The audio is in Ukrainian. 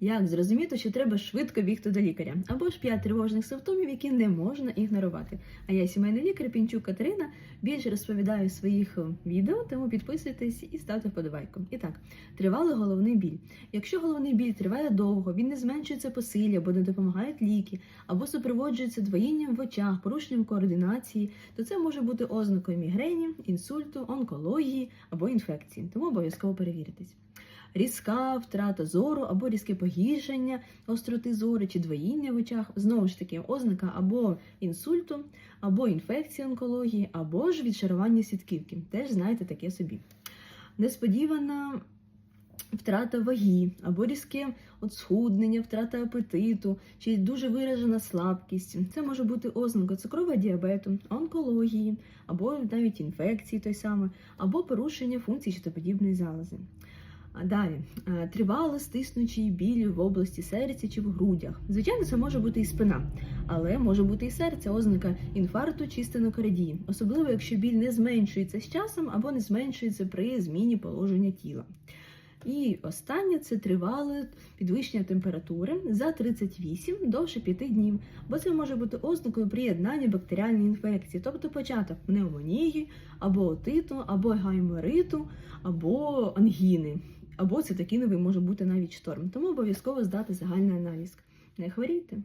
Як зрозуміти, що треба швидко бігти до лікаря, або ж п'ять тривожних симптомів, які не можна ігнорувати. А я сімейний лікар Пінчук Катерина більше розповідаю в своїх е, відео, тому підписуйтесь і ставте вподобайку. І так, тривалий головний біль. Якщо головний біль триває довго, він не зменшується по силі або не допомагають ліки, або супроводжується двоїнням в очах, порушенням координації, то це може бути ознакою мігрені, інсульту, онкології або інфекції, тому обов'язково перевіритись. Різка втрата зору або різке погіршення остроти зору чи двоїння в очах, знову ж таки, ознака або інсульту, або інфекції онкології, або ж відшарування сітківки. Теж знаєте таке собі. Несподівана втрата ваги, або різке схуднення, втрата апетиту, чи дуже виражена слабкість. Це може бути ознака цукрового діабету, онкології, або навіть інфекції той саме, або порушення функцій щитоподібної залози. Далі е, тривало стиснучий біль в області серця чи в грудях. Звичайно, це може бути і спина, але може бути і серце, ознака інфаркту чи стенокардії, особливо якщо біль не зменшується з часом або не зменшується при зміні положення тіла. І останнє це тривале підвищення температури за 38 довше 5 днів, бо це може бути ознакою приєднання бактеріальної інфекції, тобто початок пневмонії, або отиту, або гаймориту, або ангіни, або цитокіновий може бути навіть шторм. Тому обов'язково здати загальний аналіз. Не хворійте.